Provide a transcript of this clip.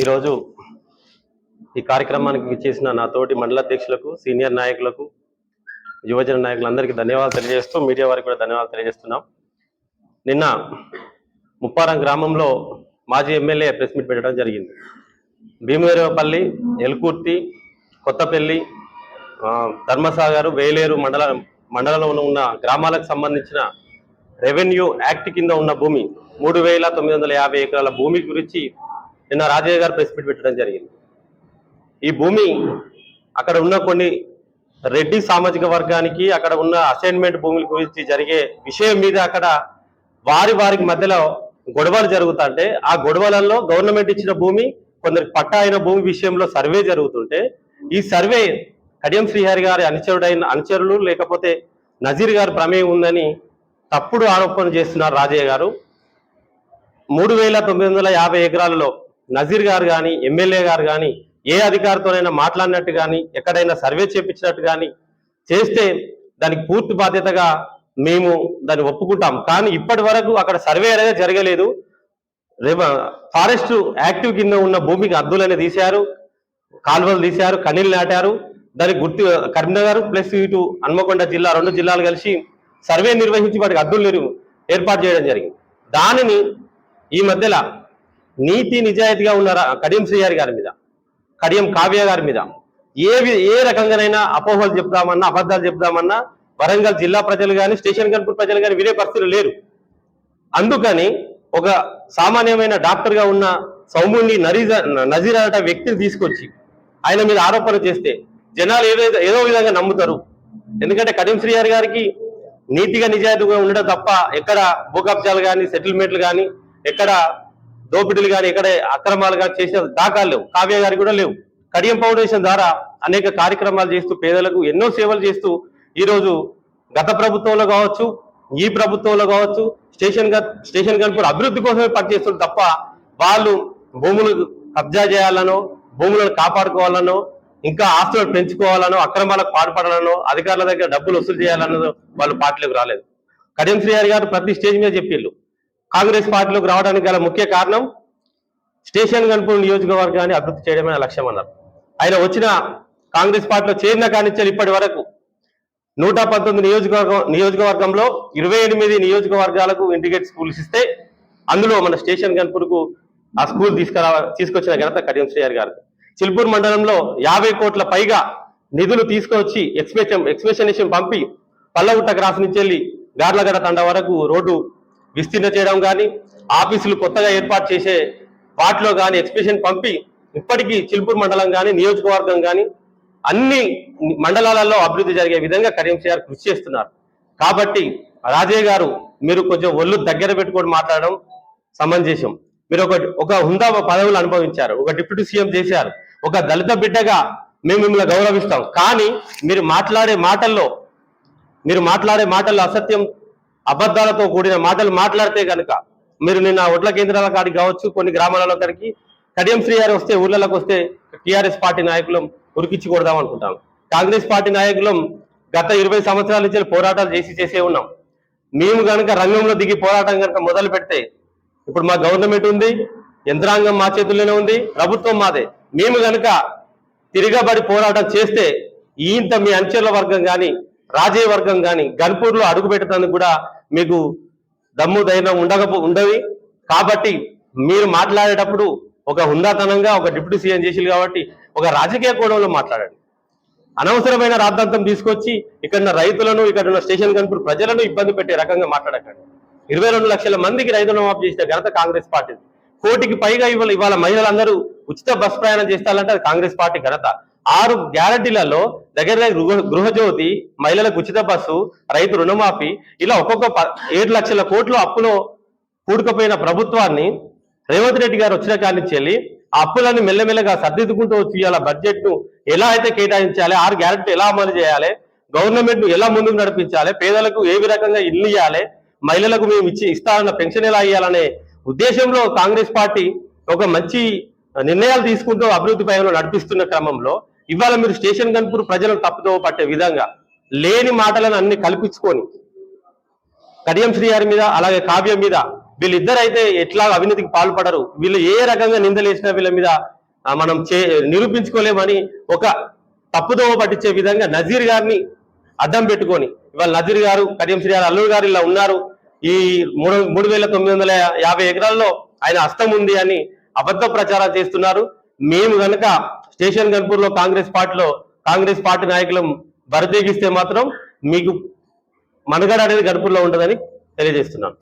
ఈరోజు ఈ కార్యక్రమానికి చేసిన నా తోటి మండలాధ్యక్షులకు సీనియర్ నాయకులకు యువజన నాయకులందరికీ ధన్యవాదాలు తెలియజేస్తూ మీడియా వారికి కూడా ధన్యవాదాలు తెలియజేస్తున్నాం. నిన్న ముప్పారం గ్రామంలో మాజీ ఎమ్మెల్యే ప్రెస్ మీట్ పెట్టడం జరిగింది. భీమవరపల్లి ఎల్కుర్తి కొత్తపల్లి ధర్మసాగర్ వేలేరు మండల మండలంలో ఉన్న గ్రామాలకు సంబంధించిన రెవెన్యూ యాక్ట్ కింద ఉన్న భూమి మూడు వేల తొమ్మిది వందల యాభై ఎకరాల భూమి గురించి నిన్న రాజయ్య గారు ప్రెస్ మీట్ పెట్టడం జరిగింది. ఈ భూమి అక్కడ ఉన్న కొన్ని రెడ్డి సామాజిక వర్గానికి అక్కడ ఉన్న అసైన్మెంట్ భూముల గురించి జరిగే విషయం మీద అక్కడ వారి వారికి మధ్యలో గొడవలు జరుగుతుంటే ఆ గొడవలలో గవర్నమెంట్ ఇచ్చిన భూమి కొందరికి పట్టా అయిన భూమి విషయంలో సర్వే జరుగుతుంటే ఈ సర్వే కడియం శ్రీహరి గారి అనుచరుడైన అనుచరులు లేకపోతే నజీర్ గారి ప్రమేయం ఉందని తప్పుడు ఆరోపణ చేస్తున్నారు రాజయ్య గారు. మూడు వేల తొమ్మిది వందల యాభై ఎకరాలలో నజీర్ గారు కానీ ఎమ్మెల్యే గారు కానీ ఏ అధికారితోనైనా మాట్లాడినట్టు కానీ ఎక్కడైనా సర్వే చేపించినట్టు కానీ చేస్తే దానికి పూర్తి బాధ్యతగా మేము దాన్ని ఒప్పుకుంటాం. కానీ ఇప్పటి వరకు అక్కడ సర్వే అనేది జరగలేదు. ఫారెస్ట్ యాక్టివ్ కింద ఉన్న భూమికి అద్దులని తీశారు కాలువలు తీశారు కన్నీళ్ళు నాటారు. దానికి గుర్తు కరీంనగర్ ప్లస్ ఇటు హన్మకొండ జిల్లా రెండు జిల్లాలు కలిసి సర్వే నిర్వహించి వాటికి అద్దులు ఏర్పాటు చేయడం జరిగింది. దానిని ఈ మధ్యలో నీతి నిజాయితీగా ఉన్న కడియం శ్రీహారి గారి మీద కడియం కావ్య గారి మీద ఏ ఏ రకంగానైనా అపోహలు చెప్దామన్నా అబద్ధాలు చెప్దామన్నా వరంగల్ జిల్లా ప్రజలు కానీ స్టేషన్ కనుపూర్ ప్రజలు కానీ వినే పరిస్థితులు లేరు. అందుకని ఒక సామాన్యమైన డాక్టర్గా ఉన్న సౌముని నరీజ నజీర్ అట వ్యక్తిని తీసుకొచ్చి ఆయన మీద ఆరోపణ చేస్తే జనాలు ఏదో ఏదో విధంగా నమ్ముతారు. ఎందుకంటే కడియం శ్రీహారి గారికి నీతిగా నిజాయితీగా ఉండడం తప్ప ఎక్కడ భూకబ్జాలు కానీ సెటిల్మెంట్లు కానీ ఎక్కడ దోపిడీలు కానీ ఎక్కడ అక్రమాలు కానీ చేసిన దాఖలు లేవు. కావ్య గారి కూడా లేవు. కడియం ఫౌండేషన్ ద్వారా అనేక కార్యక్రమాలు చేస్తూ పేదలకు ఎన్నో సేవలు చేస్తూ ఈరోజు గత ప్రభుత్వంలో కావచ్చు ఈ ప్రభుత్వంలో కావచ్చు స్టేషన్ గ- స్టేషన్ కనుపూర్ అభివృద్ధి కోసమే పనిచేస్తారు తప్ప వాళ్ళు భూములు కబ్జా చేయాలనో భూములను కాపాడుకోవాలనో ఇంకా ఆస్తులను పెంచుకోవాలనో అక్రమాలకు పాల్పడాలనో అధికారుల దగ్గర డబ్బులు వసూలు చేయాలన్నదో వాళ్ళు పార్టీలకు రాలేదు. కడియం శ్రీహారి గారు ప్రతి స్టేజ్ మీద చెప్పిళ్ళు. కాంగ్రెస్ పార్టీలోకి రావడానికి గల ముఖ్య కారణం స్టేషన్ గన్పూర్ నియోజకవర్గాన్ని అభివృద్ధి చేయడమే లక్ష్యం అన్నారు. ఆయన వచ్చిన కాంగ్రెస్ పార్టీలో చేరిన కానిచ్చారు ఇప్పటి వరకు నూట పంతొమ్మిది నియోజకవర్గం నియోజకవర్గంలో ఇరవై ఎనిమిది నియోజకవర్గాలకు ఇంటిగ్రేట్ స్కూల్స్ ఇస్తే అందులో మన స్టేషన్ గన్పూర్కు ఆ స్కూల్ తీసుకురా తీసుకొచ్చిన ఘనత కడియం శ్రీహరి గారు. చిల్పూర్ మండలంలో యాభై కోట్ల పైగా నిధులు తీసుకొచ్చి ఎక్స్ప్రెషన్ ఎక్స్పెషనేషన్ పంపి పల్లగుట్ట క్రాస్ నుంచి వెళ్ళి గార్లగడ తండ వరకు రోడ్డు విస్తీర్ణ చేయడం కానీ ఆఫీసులు కొత్తగా ఏర్పాటు చేసే వాటిలో కానీ ఎక్స్ప్రెషన్ పంపి ఇప్పటికీ చిల్పూర్ మండలం కానీ నియోజకవర్గం కానీ అన్ని మండలాలలో అభివృద్ధి జరిగే విధంగా కరీం కృషి చేస్తున్నారు. కాబట్టి రాజయ్య గారు మీరు కొంచెం ఒళ్ళు దగ్గర పెట్టుకొని మాట్లాడడం సమంజసం. మీరు ఒక ఒక హుందా పదవులు అనుభవించారు. ఒక డిప్యూటీ సీఎం చేశారు. ఒక దళిత బిడ్డగా మేము మిమ్మల్ని గౌరవిస్తాం. కానీ మీరు మాట్లాడే మాటల్లో మీరు మాట్లాడే మాటల్లో అసత్యం అబద్ధాలతో కూడిన మాటలు మాట్లాడితే కనుక మీరు నిన్న ఒడ్ల కేంద్రాల కాడికి కావచ్చు కొన్ని గ్రామాలలో కాడికి కడియం శ్రీహారి వస్తే ఊర్లలోకి వస్తే టిఆర్ఎస్ పార్టీ నాయకులం ఉరికిచ్చి కొడదాం అనుకుంటాం. కాంగ్రెస్ పార్టీ నాయకులం గత ఇరవై సంవత్సరాల నుంచి పోరాటాలు చేసి చేసే ఉన్నాం. మేము కనుక రంగంలో దిగి పోరాటం కనుక మొదలు పెడితే ఇప్పుడు మా గవర్నమెంట్ ఉంది యంత్రాంగం మా చేతుల్లోనే ఉంది ప్రభుత్వం మాదే. మేము కనుక తిరగబడి పోరాటం చేస్తే ఈంత మీ అంచెల వర్గం కానీ రాజయ్య వర్గం కానీ గన్పూర్లో అడుగు పెట్టడానికి కూడా మీకు దమ్ము ధైర్యం ఉండక ఉండవి కాబట్టి మీరు మాట్లాడేటప్పుడు ఒక హుందాతనంగా ఒక డిప్యూటీ సీఎం చేసిరు కాబట్టి ఒక రాజకీయ కోణంలో మాట్లాడండి. అనవసరమైన రాద్ధాంతం తీసుకొచ్చి ఇక్కడ ఉన్న రైతులను ఇక్కడ ఉన్న స్టేషన్ కనుపూర్ ప్రజలను ఇబ్బంది పెట్టే రకంగా మాట్లాడకండి. ఇరవై రెండు లక్షల మందికి రైతు రుణమాఫీ చేసిన ఘనత కాంగ్రెస్ పార్టీ కోటికి పైగా ఇవాళ ఇవాళ మహిళలందరూ ఉచిత బస్ ప్రయాణం చేస్తారంటే అది కాంగ్రెస్ పార్టీ ఘనత. ఆరు గ్యారంటీలలో దగ్గర దగ్గర గృహ- గృహజ్యోతి మహిళలకు ఉచిత బస్సు రైతు రుణమాఫీ ఇలా ఒక్కొక్క ప- ఏడు లక్షల కోట్లు అప్పులో కూడుకుపోయిన ప్రభుత్వాన్ని రేవంత్ రెడ్డి గారు వచ్చిన కాడి నుంచి వెళ్ళి ఆ అప్పులను మెల్లమెల్లగా సర్దిద్దుకుంటూ వచ్చి ఇలా బడ్జెట్ను ఎలా అయితే కేటాయించాలి ఆరు గ్యారెంటీ ఎలా అమలు చేయాలి గవర్నమెంట్ను ఎలా ముందుకు నడిపించాలి పేదలకు ఏ రకంగా ఇల్లు ఇవ్వాలి మహిళలకు మేము ఇచ్చి ఇస్తారన్న పెన్షన్ ఎలా ఇవ్వాలనే ఉద్దేశంలో కాంగ్రెస్ పార్టీ ఒక మంచి నిర్ణయాలు తీసుకుంటూ అభివృద్ధి పైన నడిపిస్తున్న క్రమంలో ఇవాళ మీరు స్టేషన్ కనుపూర్ ప్రజలను తప్పుదో పట్టే విధంగా లేని మాటలను అన్ని కల్పించుకొని కడియం శ్రీహారి మీద అలాగే కావ్యం మీద వీళ్ళిద్దరు అయితే ఎట్లా అవినీతికి పాల్పడరు. వీళ్ళు ఏ రకంగా నిందలేసినా వీళ్ళ మీద మనం చే నిరూపించుకోలేమని ఒక తప్పుదోవ పట్టించే విధంగా నజీర్ గారిని అద్దం పెట్టుకొని ఇవాళ నజీర్ గారు కడియం శ్రీ గారు అల్లూరు గారు ఇలా ఉన్నారు. ఈ మూడు మూడు వేల తొమ్మిది వందల యాభై ఎకరాల్లో ఆయన హస్తం ఉంది అని అబద్ధ ప్రచారం చేస్తున్నారు. మేము కనుక స్టేషన్ గన్పూర్లో కాంగ్రెస్ పార్టీలో కాంగ్రెస్ పార్టీ నాయకులు బరితెగిస్తే మాత్రం మీకు మనగడ అనేది గడుపుల్లో ఉంటుందని తెలియజేస్తున్నాను